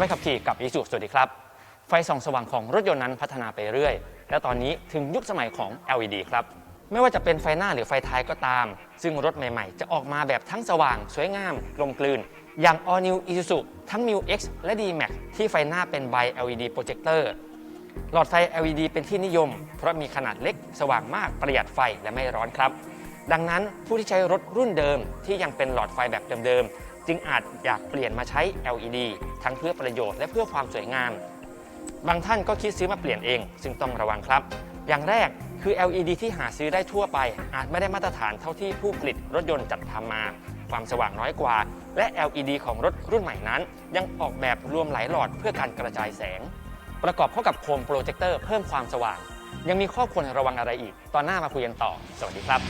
ไปขับขี่กับ Isuzu สวัสดีครับ ไฟส่องสว่างของรถยนต์นั้นพัฒนาไปเรื่อย และตอนนี้ถึงยุคสมัยของ LED ครับ ไม่ว่าจะเป็นไฟหน้าหรือไฟท้ายก็ตาม ซึ่งรถใหม่ๆ จะออกมาแบบทั้งสว่าง สวยงามกลมกลืน อย่าง All New Isuzu ทั้ง Mu X และ D-Max ที่ไฟหน้าเป็น Bi LED Projector หลอดไฟ LED เป็นที่นิยม เพราะมีขนาดเล็กสว่างมากประหยัดไฟและไม่ร้อนครับ ดังนั้นผู้ที่ใช้รถรุ่นเดิมที่ยังเป็นหลอดไฟแบบเดิมๆ จึงอาจอยากเปลี่ยนมาใช้ LED ทั้งเพื่อประโยชน์และเพื่อความสวยงาม บางท่านก็คิดซื้อมาเปลี่ยนเอง ซึ่งต้องระวังครับ อย่างแรกคือ LED ที่หาซื้อได้ทั่วไป อาจไม่ได้มาตรฐานเท่าที่ผู้ผลิตรถยนต์จัดทำมา ความสว่างน้อยกว่า และ LED ของรถรุ่นใหม่นั้น ยังออกแบบรวมหลายหลอดเพื่อการกระจายแสง ประกอบเข้ากับโคมโปรเจคเตอร์เพิ่มความสว่าง ยังมีข้อควรระวังอะไรอีก ตอนหน้ามาคุยกันต่อ สวัสดีครับ